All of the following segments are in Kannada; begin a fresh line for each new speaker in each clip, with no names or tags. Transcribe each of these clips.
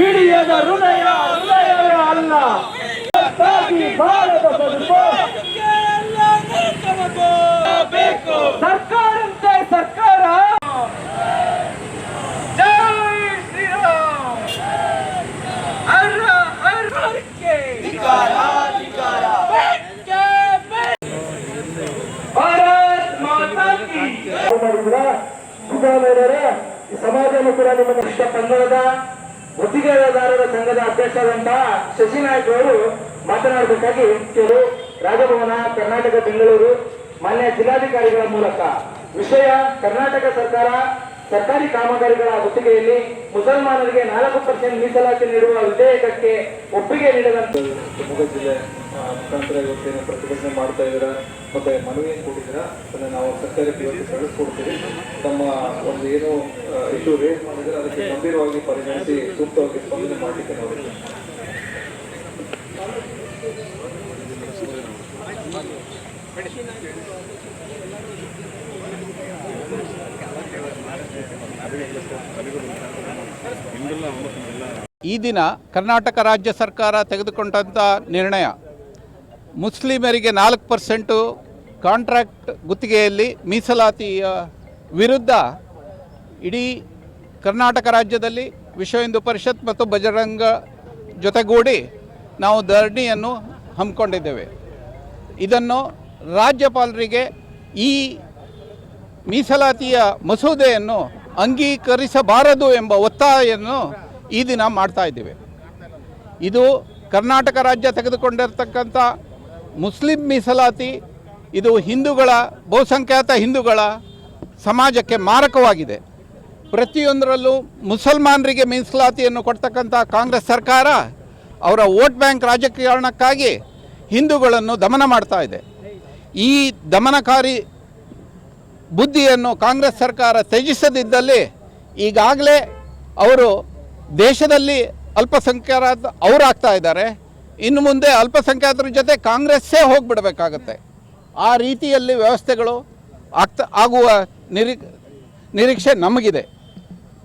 ಹಿಡಿಯದ ಹೃದಯ, ಹೃದಯವೇ ಅಲ್ಲ. ಭಾರತ ಬದುಕು ಸರ್ಕಾರಂತೆ ಸರ್ಕಾರ.
ಮಾಡಿದ್ರ ಸಿದ್ದರಾಮಯ್ಯರವರೇ ಈ ಸಮಾಜವನ್ನು ಕೂಡ ನಿಮ್ಮನ್ನು ಇಷ್ಟ ಕನ್ನಡದ ಗುತ್ತಿಗೆದಾರರ ಸಂಘದ ಅಧ್ಯಕ್ಷರಾದಂತಹ ಶಶಿನಾಯ್ಕ ಅವರು ಮಾತನಾಡಬೇಕಾಗಿ ಕೇಳು. ರಾಜಭವನ, ಕರ್ನಾಟಕ, ಬೆಂಗಳೂರು, ಮಾನ್ಯ ಜಿಲ್ಲಾಧಿಕಾರಿಗಳ ಮೂಲಕ. ವಿಷಯ, ಕರ್ನಾಟಕ ಸರ್ಕಾರ ಸರ್ಕಾರಿ ಕಾಮಗಾರಿಗಳ ಗುತ್ತಿಗೆಯಲ್ಲಿ ಮುಸಲ್ಮಾನರಿಗೆ ನಾಲ್ಕು ಪರ್ಸೆಂಟ್ ಮೀಸಲಾತಿ ನೀಡುವ ವಿಧೇಯಕಕ್ಕೆ ಒಪ್ಪಿಗೆ ನೀಡದಂತೆ.
ಶಿವಮೊಗ್ಗ ಮುಖಾಂತರ ಇವತ್ತೇನು ಪ್ರತಿಭಟನೆ ಮಾಡ್ತಾ ಇದ್ದೀರಾ? ಮತ್ತೆ ಮನವಿ ಕೊಟ್ಟಿದ್ದೀರಾ? ಅದನ್ನು ನಾವು ಸರ್ಕಾರಕ್ಕೆ ಇವತ್ತು ಕಳಿಸ್ಕೊಡ್ತೀವಿ ತಮ್ಮ ಒಂದು ಏನು ಇಶ್ಯೂ ರೇಸ್ ಮಾಡಿದ್ರೆ ಅದಕ್ಕೆ ಗಂಭೀರವಾಗಿ ಪರಿಗಣಿಸಿ ಸೂಕ್ತವಾಗಿ ಸ್ಪಂದನೆ ಮಾಡಲಿಕ್ಕೆ ನಾವು
ಈ ದಿನ ಕರ್ನಾಟಕ ರಾಜ್ಯ ಸರ್ಕಾರ ತೆಗೆದುಕೊಂಡಂಥ ನಿರ್ಣಯ ಮುಸ್ಲಿಮರಿಗೆ ನಾಲ್ಕು ಪರ್ಸೆಂಟು ಕಾಂಟ್ರಾಕ್ಟ್ ಗುತ್ತಿಗೆಯಲ್ಲಿ ಮೀಸಲಾತಿಯ ವಿರುದ್ಧ ಇಡೀ ಕರ್ನಾಟಕ ರಾಜ್ಯದಲ್ಲಿ ವಿಶ್ವ ಹಿಂದೂ ಪರಿಷತ್ ಮತ್ತು ಬಜರಂಗ ಜೊತೆಗೂಡಿ ನಾವು ಧರಣಿಯನ್ನು ಹಮ್ಮಿಕೊಂಡಿದ್ದೇವೆ. ಇದನ್ನು ರಾಜ್ಯಪಾಲರಿಗೆ ಈ ಮೀಸಲಾತಿಯ ಮಸೂದೆಯನ್ನು ಅಂಗೀಕರಿಸಬಾರದು ಎಂಬ ಒತ್ತಾಯವನ್ನು ಈ ದಿನ ಮಾಡ್ತಾ ಇದ್ದೇವೆ. ಇದು ಕರ್ನಾಟಕ ರಾಜ್ಯ ತೆಗೆದುಕೊಂಡಿರ್ತಕ್ಕಂಥ ಮುಸ್ಲಿಂ ಮೀಸಲಾತಿ, ಇದು ಹಿಂದೂಗಳ, ಬಹುಸಂಖ್ಯಾತ ಹಿಂದೂಗಳ ಸಮಾಜಕ್ಕೆ ಮಾರಕವಾಗಿದೆ. ಪ್ರತಿಯೊಂದರಲ್ಲೂ ಮುಸಲ್ಮಾನರಿಗೆ ಮೀಸಲಾತಿಯನ್ನು ಕೊಡ್ತಕ್ಕಂಥ ಕಾಂಗ್ರೆಸ್ ಸರ್ಕಾರ ಅವರ ವೋಟ್ ಬ್ಯಾಂಕ್ ರಾಜಕಾರಣಕ್ಕಾಗಿ ಹಿಂದೂಗಳನ್ನು ದಮನ ಮಾಡ್ತಾ ಇದೆ. ಈ ದಮನಕಾರಿ ಬುದ್ಧಿಯನ್ನು ಕಾಂಗ್ರೆಸ್ ಸರ್ಕಾರ ತ್ಯಜಿಸದಿದ್ದಲ್ಲಿ ಈಗಾಗಲೇ ಅವರು ದೇಶದಲ್ಲಿ ಅಲ್ಪಸಂಖ್ಯಾತ ಅವರಾಗ್ತಾ ಇದ್ದಾರೆ. ಇನ್ನು ಮುಂದೆ ಅಲ್ಪಸಂಖ್ಯಾತರ ಜೊತೆ ಕಾಂಗ್ರೆಸ್ಸೇ ಹೋಗಿಬಿಡಬೇಕಾಗತ್ತೆ. ಆ ರೀತಿಯಲ್ಲಿ ವ್ಯವಸ್ಥೆಗಳು ಆಗ್ತಾ ಆಗುವ ನಿರೀ, ನಿರೀಕ್ಷೆ ನಮಗಿದೆ.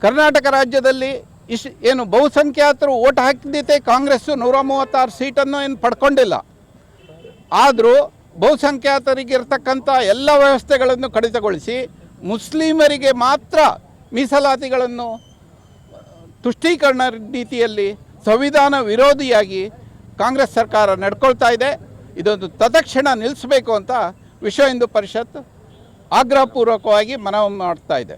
ಕರ್ನಾಟಕ ರಾಜ್ಯದಲ್ಲಿ ಇಶ್ ಏನು ಬಹುಸಂಖ್ಯಾತರು ಓಟ್ ಹಾಕಿದ್ದೈತೆ ಕಾಂಗ್ರೆಸ್ಸು ನೂರ ಮೂವತ್ತಾರು ಸೀಟನ್ನು ಏನು ಪಡ್ಕೊಂಡಿಲ್ಲ. ಆದರೂ ಬಹುಸಂಖ್ಯಾತರಿಗಿರ್ತಕ್ಕಂಥ ಎಲ್ಲ ವ್ಯವಸ್ಥೆಗಳನ್ನು ಕಡಿತಗೊಳಿಸಿ ಮುಸ್ಲಿಮರಿಗೆ ಮಾತ್ರ ಮೀಸಲಾತಿಗಳನ್ನು ತುಷ್ಟೀಕರಣ ರೀತಿಯಲ್ಲಿ ಸಂವಿಧಾನ ವಿರೋಧಿಯಾಗಿ ಕಾಂಗ್ರೆಸ್ ಸರ್ಕಾರ ನಡ್ಕೊಳ್ತಾ ಇದೆ, ಇದೊಂದು ತತ್ಕ್ಷಣ ನಿಲ್ಲಿಸಬೇಕು ಅಂತ ವಿಶ್ವ ಹಿಂದೂ ಪರಿಷತ್ ಆಗ್ರಹಪೂರ್ವಕವಾಗಿ ಮನವಿ ಮಾಡ್ತಾ ಇದೆ.